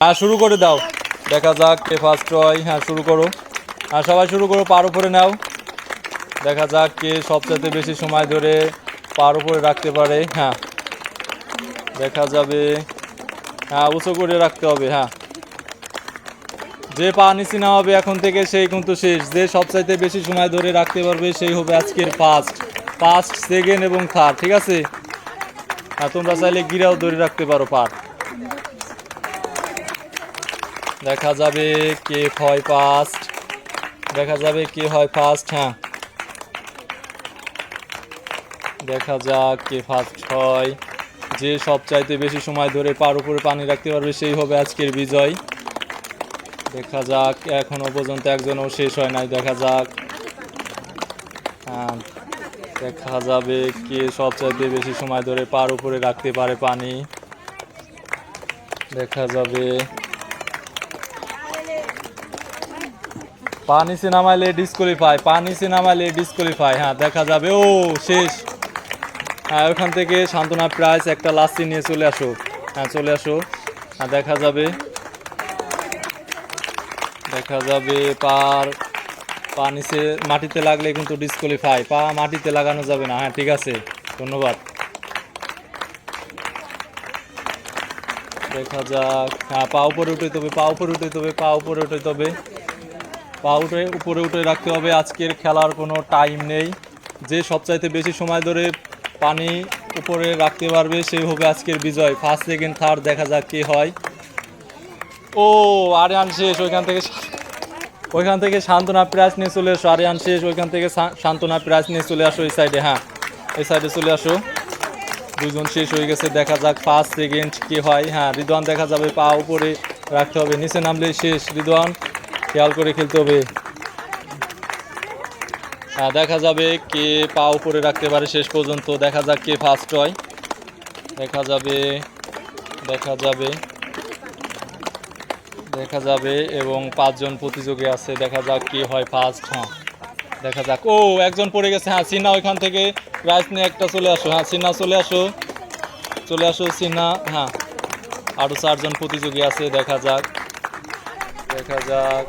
হ্যাঁ শুরু করে দাও। দেখা যাক কে ফার্স্ট হয়। হ্যাঁ শুরু করো। হ্যাঁ সবাই শুরু করো, পার উপরে নাও। দেখা যাক কে সবচেয়ে বেশি সময় ধরে পার উপরে রাখতে পারে। হ্যাঁ দেখা যাবে। হ্যাঁ উঁচু করে রাখতে হবে। হ্যাঁ যে পা নিচে না হবে এখন থেকে সেই কিন্তু শেষ। যে সবচাইতে বেশি সময় ধরে রাখতে পারবে সেই হবে আজকের ফার্স্ট ফার্স্ট সেকেন্ড এবং থার্ড ঠিক আছে? হ্যাঁ তোমরা চাইলে গিরাও ধরে রাখতে পারো পার। দেখা যাবে কে হয় ফার্স্ট দেখা যাবে কে হয় ফার্স্ট হ্যাঁ। দেখা যাক কে ফার্স্ট হয়। যে সবচাইতে বেশি সময় ধরে পার উপরে পানি রাখতে পারবে সেই হবে আজকের বিজয়। দেখা যাক এখনও পর্যন্ত একজনও শেষ হয় নাই দেখা যাক। হ্যাঁ, দেখা যাবে কে সবচাইতে বেশি সময় ধরে পার উপরে রাখতে পারে পানি। দেখা যাবে পানি সে নামাইলে ডিসকোয়ালিফাই পানি সে নামাইলে ডিসকোয়ালিফাই হ্যাঁ দেখা যাবে। ও, শেষ। হ্যাঁ ওখান থেকে সান্ত্বনা প্রাইস একটা লাস্সি নিয়ে চলে আসো। হ্যাঁ চলে আসো। হ্যাঁ দেখা যাবে। দেখা যাবে পার পা নিচে মাটিতে লাগলে কিন্তু ডিসকোয়ালিফাই পা মাটিতে লাগানো যাবে না। হ্যাঁ ঠিক আছে। ধন্যবাদ। দেখা যাক। হ্যাঁ পা উপরে উঠে তবে, পা উপরে উঠে তবে, পা উপরে উঠে তবে। পা উঠে, উপরে উঠে রাখতে হবে। আজকের খেলার কোনো টাইম নেই। যে সবচাইতে বেশি সময় ধরে পানি উপরে রাখতে পারবে সেই হবে আজকের বিজয়। ফার্স্ট সেকেন্ড থার্ড দেখা যাক কে হয়। ও, আরিয়ান শেষ, ওইখান থেকে ওইখান থেকে সান্ত্বনা প্রাইজ নিয়ে চলে আসো আরিয়ান শেষ, ওইখান থেকে সান্ত্বনা প্রাইজ নিয়ে চলে আসো এই সাইডে হ্যাঁ। এই সাইডে চলে আসো। দুজন শেষ হয়ে গেছে, দেখা যাক ফার্স্ট সেকেন্ড কি হয়। হ্যাঁ রিদওয়ান দেখা যাবে পা উপরে রাখতে হবে, নিচে নামলে শেষ। রিদওয়ান খেয়াল করে খেলতে হবে। হ্যাঁ দেখা যাবে কে পা উপরে রাখতে পারে শেষ পর্যন্ত। দেখা যাক কে ফার্স্ট হয়। দেখা যাবে দেখা যাবে দেখা যাবে এবং পাঁচজন প্রতিযোগী আছে। দেখা যাক কে হয় ফার্স্ট হ্যাঁ। দেখা যাক। ও, একজন পড়ে গেছে। হ্যাঁ সিনা ওইখান থেকে প্রাইজ নিয়ে একটা চলে আসো। হ্যাঁ সিনা চলে আসো। চলে আসো সিনা হ্যাঁ আরও চারজন প্রতিযোগী আছে। দেখা যাক দেখা যাক।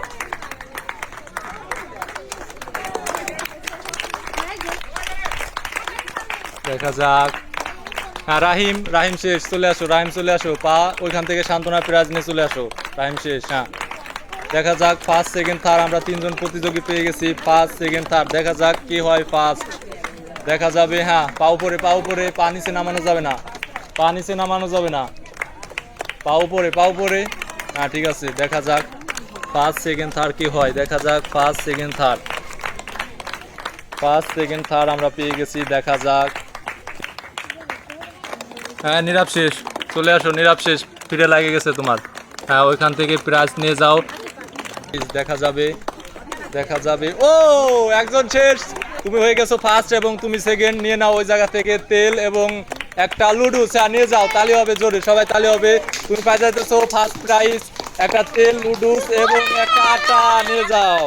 দেখা যাক। হ্যাঁ রাহিম রাহিম শেষ, চলে আসো, রাহিম চলে আসো। পা ওইখান থেকে সান্ত্বনা প্রাইজ নিয়ে চলে আসো। রাহিম শেষ হ্যাঁ। দেখা যাক ফার্স্ট সেকেন্ড থার্ড আমরা তিনজন প্রতিযোগী পেয়ে গেছি। ফার্স্ট সেকেন্ড থার্ড দেখা যাক কি হয় ফার্স্ট দেখা যাবে হ্যাঁ পা উপরে পা উপরে, পা নিচে নামানো যাবে না। পা নিচে নামানো যাবে না। পা উপরে পা উপরে। হ্যাঁ ঠিক আছে, দেখা যাক। ফার্স্ট সেকেন্ড থার্ড কি হয়? দেখা যাক first second third first second third আমরা পেয়ে গেছি, দেখা যাক। হ্যাঁ নীরব শেষ। চলে আসো, নীরব শেষ। ফিরে লাগে গেছে তোমার। হ্যাঁ ওইখান থেকে প্রাইজ নিয়ে যাও। দেখা যাবে দেখা যাবে। ও, একজন শেষ। তুমি হয়ে গেছো ফার্স্ট এবং তুমি সেকেন্ড নিয়ে নাও ওই জায়গা থেকে তেল এবং একটা লুডু। চা নিয়ে যাও। তালি হবে জোরে, সবাই তালি হবে। তুমি পাই যাইতেছো ফার্স্ট প্রাইজ একটা তেল লুডুস এবং একটা আটা। নিয়ে যাও।